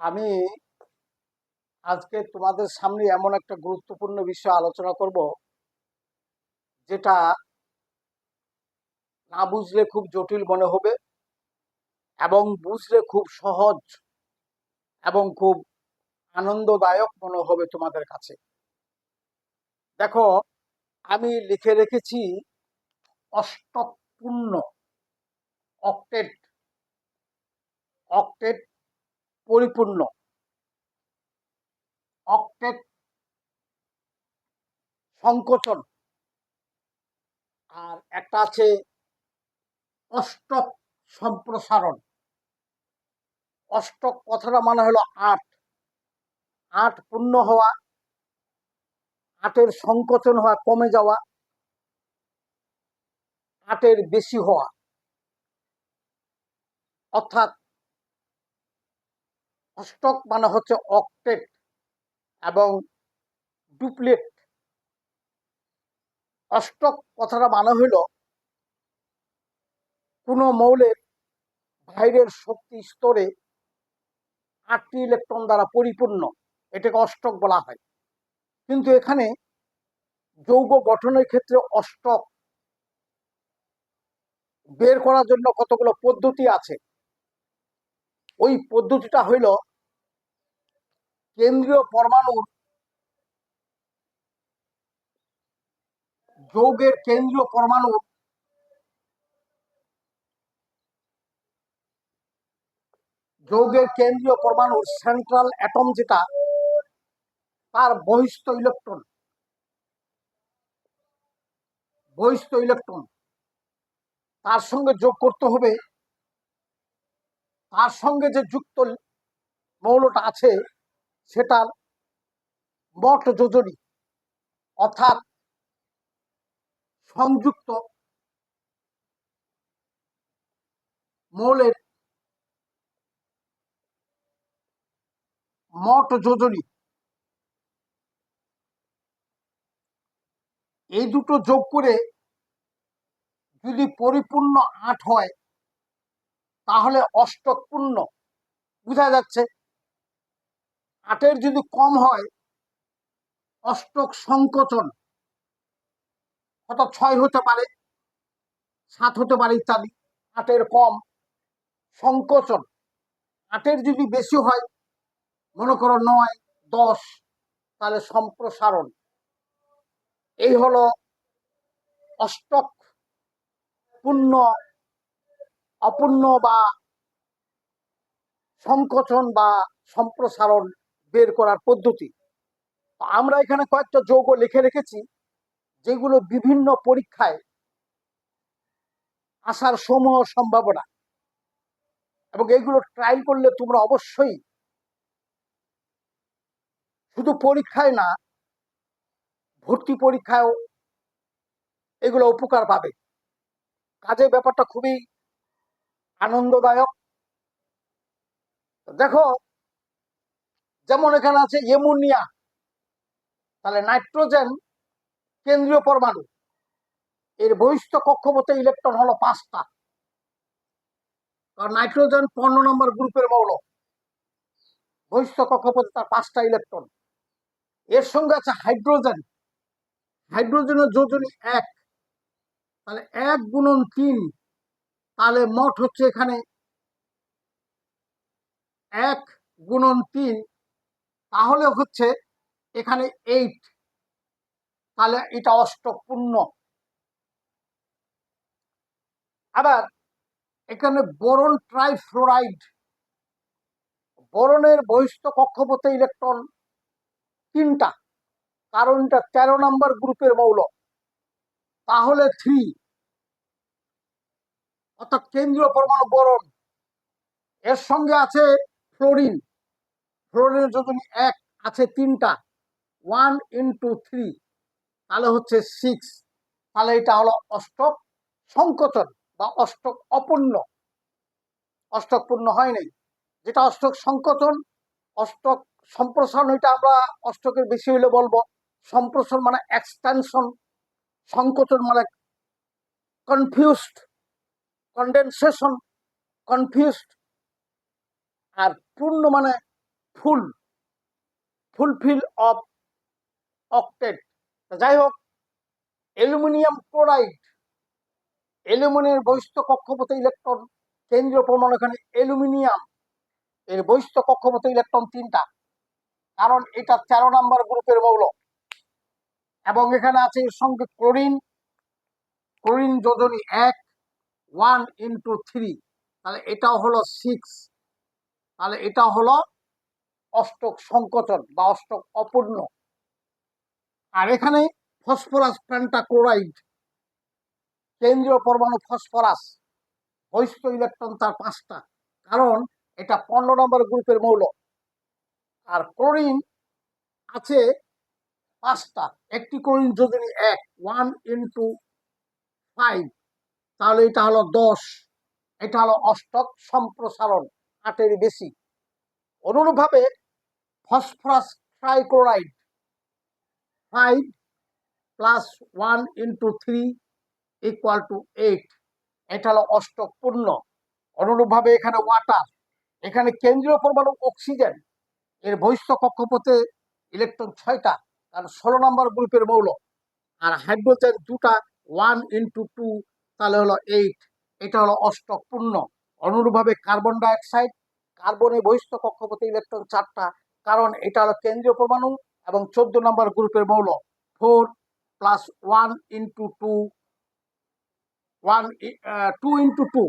আমি আজকে তোমাদের সামনে এমন একটা গুরুত্বপূর্ণ বিষয় আলোচনা করব, যেটা না বুঝলে খুব জটিল মনে হবে এবং বুঝলে খুব সহজ এবং খুব আনন্দদায়ক মনে হবে তোমাদের কাছে। দেখো, আমি লিখে রেখেছি অষ্টপূর্ণ অক্টেট অক্টেট পরিপূর্ণ। অক্টেট সংকোচন। আর একটা আছে অষ্টক সম্প্রসারণ। অষ্টক কথাটা মানে হলো আট। আট পূর্ণ হওয়া, আটের সংকোচন হওয়া, কমে যাওয়া, আটের বেশি হওয়া। অর্থাৎ অষ্টক মানে হচ্ছে অক্টেট এবং ডুপ্লেট। অষ্টক কথাটা মানে হইল কোনো মৌলের বাইরের শক্তি স্তরে আটটি ইলেকট্রন দ্বারা পরিপূর্ণ, এটাকে অষ্টক বলা হয়। কিন্তু এখানে যৌগ গঠনের ক্ষেত্রে অষ্টক বের করার জন্য কতগুলো পদ্ধতি আছে? ওই পদ্ধতিটা হইল কেন্দ্রীয় পরমাণুর যৌগের কেন্দ্রীয় পরমাণু যৌগের কেন্দ্রীয় পরমাণুর সেন্ট্রাল অ্যাটম যেটা, তার বহিস্থ ইলেকট্রন বহিষ্ঠ ইলেকট্রন তার সঙ্গে যোগ করতে হবে। তার সঙ্গে যে যুক্ত মৌলটা আছে সেটার মট যোজনী অর্থাৎ সংযুক্ত মৌলের মট যোজনী। এই দুটো যোগ করে যদি পরিপূর্ণ আট হয়, তাহলে অষ্টক পূর্ণ বোঝা যাচ্ছে? আটের যদি কম হয়, অষ্টক সংকোচন অর্থাৎ ছয় হতে পারে, সাত হতে পারে ইত্যাদি, আটের কম সংকোচন। আটের যদি বেশি হয়, মনে করো নয়, দশ, তাহলে সম্প্রসারণ। এই হলো অষ্টক পূর্ণ, অপূর্ণ বা সংকোচন বা সম্প্রসারণ বের করার পদ্ধতি। আমরা এখানে কয়েকটা যৌগ লিখে রেখেছি, যেগুলো বিভিন্ন পরীক্ষায় আসার সমূহ সম্ভাবনা। এবং এগুলো ট্রায়াল করলে তোমরা অবশ্যই শুধু পরীক্ষায় না, ভর্তি পরীক্ষায়ও এগুলো উপকার পাবে। কাজে ব্যাপারটা খুবই আনন্দদায়ক। দেখো যেমন এখানে আছে এমোনিয়া, তাহলে নাইট্রোজেন কেন্দ্রীয় পরমাণু। এর বহিষ্ঠ কক্ষপথে ইলেকট্রন হলো পাঁচটা। কারণ নাইট্রোজেন পনেরো নম্বর গ্রুপের মৌল। বহিষ্ঠ কক্ষপথে তার পাঁচটা ইলেকট্রন। এর সঙ্গে আছে হাইড্রোজেন। হাইড্রোজেনের যোজনী এক। তাহলে এক গুণন তিন, তাহলে মোট হচ্ছে এখানে এক গুণন তিন। তাহলে হচ্ছে এখানে এইট তাহলে এটা অষ্টপূর্ণ। আবার এখানে বোরন ট্রাইফ্লোরাইড। বোরনের বহিষ্ঠ কক্ষপথে ইলেকট্রন তিনটা। কারণ এটা তেরো নম্বর গ্রুপের মৌল। তাহলে থ্রি অর্থাৎ কেন্দ্রীয় পরমাণু বোরন। এর সঙ্গে আছে ফ্লোরিন। ফ্লোরিনের যোজনী এক আছে তিনটা ওয়ান ইন্টু থ্রি তাহলে হচ্ছে সিক্স তাহলে এটা হলো অষ্টক সংকোচন বা অষ্টক অপূর্ণ। অষ্টক পূর্ণ হয় নাই। যেটা অষ্টক সংকোচন, অষ্টক সম্প্রসারণ এটা আমরা অষ্টকের বেশি হইলে বলব। সম্প্রসারণ মানে এক্সটেনশন সংকোচন মানে কনফিউজড কন্ডেনসেশন কনফিউজড আর পূর্ণ মানে ফুল, ফুলফিল অফ অক্টেট যাই হোক, অ্যালুমিনিয়াম ক্লোরাইড অ্যালুমিনিয়ামের বহিষ্ঠ কক্ষপথে ইলেকট্রন, কেন্দ্রীয় পরমাণু এখানে অ্যালুমিনিয়াম, এর বহিষ্ঠ কক্ষপথে ইলেকট্রন তিনটা, কারণ এটা তেরো নম্বর গ্রুপের মৌল। এবং এখানে আছে এর সঙ্গে ক্লোরিন ক্লোরিন যোজনী এক, ওয়ান ইন্টু থ্রি, তাহলে এটাও হলো সিক্স, তাহলে এটা হলো অষ্টক সংকোচন বা অষ্টক অপূর্ণ। আর এখানে ফসফরাস পেন্টাক্লোরাইড কেন্দ্রীয় পরমাণু ফসফরাস, বহিষ্ঠ ইলেকট্রন তার পাঁচটা, কারণ এটা পনেরো নম্বর গ্রুপের মৌল। আর ক্লোরিন আছে পাঁচটা, একটি ক্লোরিন যদি এক, ওয়ান ইন্টু ফাইভ, তাহলে এটা হলো দশ, এটা হলো অষ্টক সম্প্রসারণ আটের বেশি। অনুরূপভাবে phosphorus trichloride five plus one into three equal to eight. এটা হলো অষ্টক পূর্ণ অনুরূপভাবে এখানে ওয়াটার, এখানে কেন্দ্রীয় পরমাণু অক্সিজেন, এর বহিষ্ঠ কক্ষপথে ইলেকট্রন ছয়টা কারণ ষোলো নম্বর গ্রুপের মৌল। আর হাইড্রোজেন দুটা, ওয়ান ইন্টু টু, তাহলে হলো এইট। এটা হলো অষ্টক পূর্ণ অনুরূপভাবে কার্বন ডাইঅক্সাইড কার্বনের বহিষ্ঠ কক্ষপথে ইলেকট্রন চারটা। কারণ এটা হলো কেন্দ্রীয় পরমাণু এবং চোদ্দ নম্বর গ্রুপের মৌল। Four plus one into two, one two into two.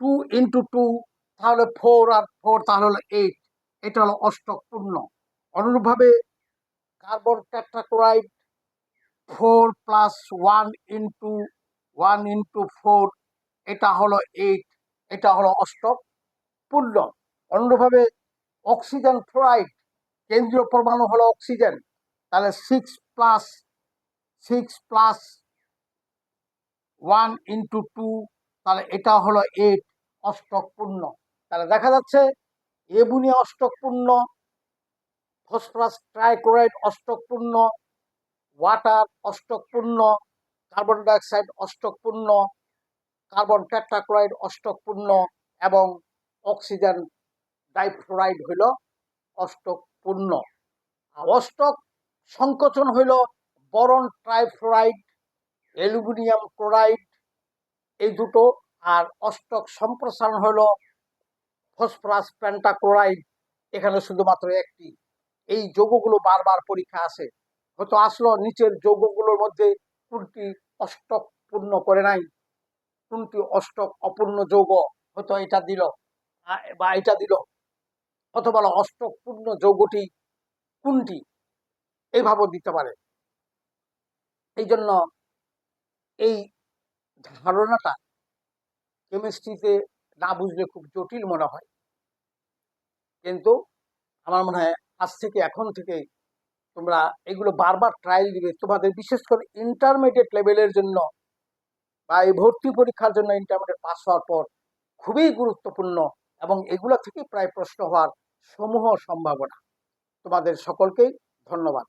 Two into two, তাহলে ফোর আর ফোর তাহলে হলো এইট। এটা হলো অষ্টক পূর্ণ। অনুরূপভাবে carbon tetrachloride four plus one into one into four, এটা হলো এইট, এটা হলো অষ্টক। পূর্ণ অন্যভাবে অক্সিজেন ফ্লোরাইড, কেন্দ্রীয় পরমাণু হলো অক্সিজেন। তাহলে six plus six plus one into two তাহলে এটা হলো এইট অষ্টক পূর্ণ তাহলে দেখা যাচ্ছে এবুনি অষ্টক পূর্ণ ফসফরাস ট্রাইক্লোরাইড অষ্টক পূর্ণ ওয়াটার অষ্টক পূর্ণ কার্বন ডাইঅক্সাইড অষ্টক পূর্ণ কার্বন টেট্রাক্লোরাইড অষ্টক পূর্ণ এবং অক্সিজেন ডাইফ্লোরাইড হইল অষ্টক পূর্ণ অষ্টক সংকোচন হইল বরন ট্রাইফ্লোরাইড, অ্যালুমিনিয়াম ক্লোরাইড, এই দুটো। আর অষ্টক সম্প্রসারণ হইল ফসফরাস পেন্টাক্লোরাইড, এখানে শুধুমাত্র একটি। এই যৌগগুলো বারবার পরীক্ষা আসে হয়তো আসলো, নিচের যৌগগুলোর মধ্যে কোনটি অষ্টক পূর্ণ করে নাই, কোনটি অষ্টক অপূর্ণ যৌগ, হয়তো এটা দিল। বা এটা দিল। অথবা অষ্টক পূর্ণ যৌগটি কোনটি? এইভাবেও দিতে পারে। এই জন্য এই ধারণাটা কেমিস্ট্রিতে না বুঝলে খুব জটিল মনে হয়। কিন্তু আমার মনে হয় আজ থেকে এখন থেকে তোমরা এগুলো বারবার ট্রায়াল দিবে। তোমাদের বিশেষ করে ইন্টারমিডিয়েট লেভেলের জন্য বা এই ভর্তি পরীক্ষার জন্য ইন্টারমিডিয়েট পাস হওয়ার পর খুবই গুরুত্বপূর্ণ এবং এগুলো থেকে প্রায় প্রশ্ন হওয়ার সমূহ সম্ভাবনা। তোমাদের সকলকেই ধন্যবাদ।